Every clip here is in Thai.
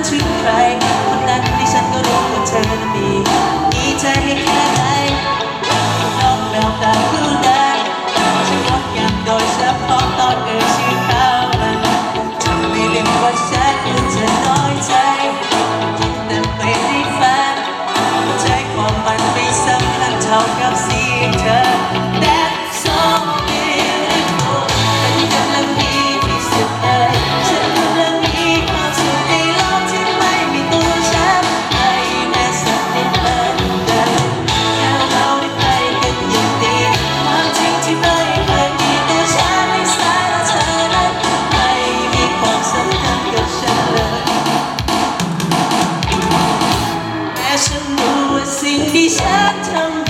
ันชื่ใคร คนนั้นที่ฉันก็รู้ว่าเธอนั้นมีมีใจให้แค่ไหนนอกแมวตาคือ 想唱。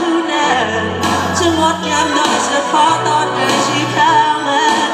hôn em your mắt em đợi sẽ phá tan ngày chỉ khác em